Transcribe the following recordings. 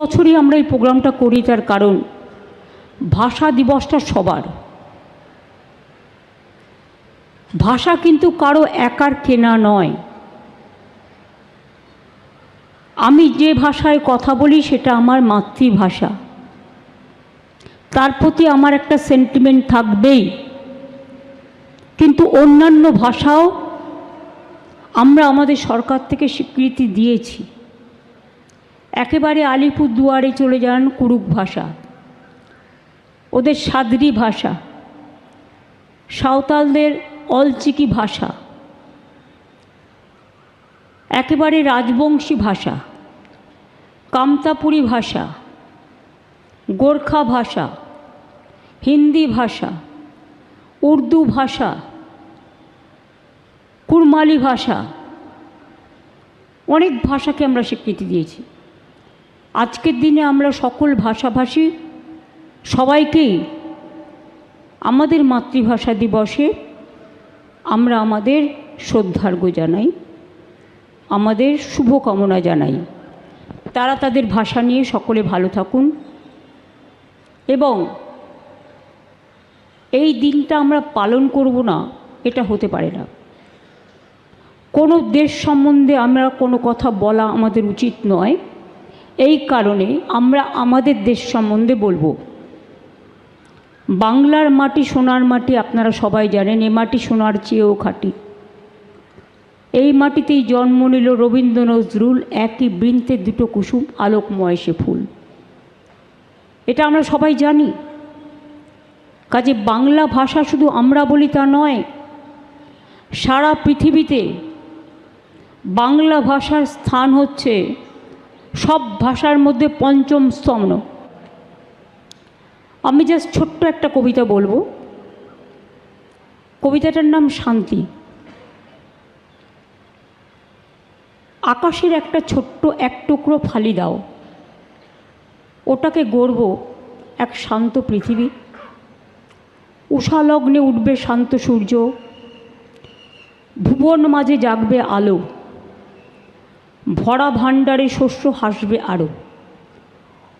বছরই আমরা এই প্রোগ্রামটা করি তার কারণ ভাষা দিবসটা সবার। ভাষা কিন্তু কারও একার কেনা নয়। আমি যে ভাষায় কথা বলি সেটা আমার মাতৃভাষা। তার প্রতি আমার একটা সেন্টিমেন্ট থাকবেই। কিন্তু অন্যান্য ভাষাও আমরা আমাদের সরকার থেকে স্বীকৃতি দিয়েছি। একেবারে আলিপুর দুয়ারে চলে যান কুরুক ভাষা। ওদের সাদরি ভাষা। সাঁওতালদের অলচিকি ভাষা। একেবারে রাজবংশী ভাষা। কামতাপুরী ভাষা। গোর্খা ভাষা। হিন্দি ভাষা। উর্দু ভাষা। কুরমালি ভাষা। অনেক ভাষাকে আমরা স্বীকৃতি দিয়েছি। আজকের দিনে আমরা সকল ভাষাভাষী সবাইকেই আমাদের মাতৃভাষা দিবসে আমরা আমাদের শ্রদ্ধার্ঘ্য জানাই, আমাদের শুভকামনা জানাই। তারা তাদের ভাষা নিয়ে সকলে ভালো থাকুন এবং এই দিনটা আমরা পালন করব না, এটা হতে পারে না। কোনো দেশ সম্বন্ধে আমরা কোনো কথা বলা আমাদের উচিত নয়। এই কারণে আমরা আমাদের দেশ সম্বন্ধে বলব। বাংলার মাটি, সোনার মাটি আপনারা সবাই জানেন এ মাটি সোনার চেয়েও খাঁটি। এই মাটিতেই জন্ম নিল রবীন্দ্র নজরুল, একই বৃন্তে দুটো কুসুম, আলোকময় সে ফুল। এটা আমরা সবাই জানি। কাজে বাংলা ভাষা শুধু আমরা বলি তা নয়, সারা পৃথিবীতে বাংলা ভাষার স্থান হচ্ছে সব ভাষার মধ্যে পঞ্চম স্তম্ভ। আমি জাস্ট ছোট্ট একটা কবিতা বলব। কবিতাটার নাম শান্তি। আকাশের একটা ছোট্ট এক টুকরো ফালি দাও। ওটাকে গড়ব এক শান্ত পৃথিবী। উষালগ্নে উঠবে শান্ত সূর্য। ভুবন মাঝে জাগবে আলো। ভরা ভাণ্ডারে শস্য হাসবে আরও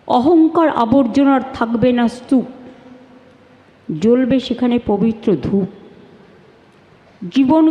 অহংকার আবর্জনার থাকবে না স্তূপ। জ্বলবে সেখানে পবিত্র ধূপ। জীবন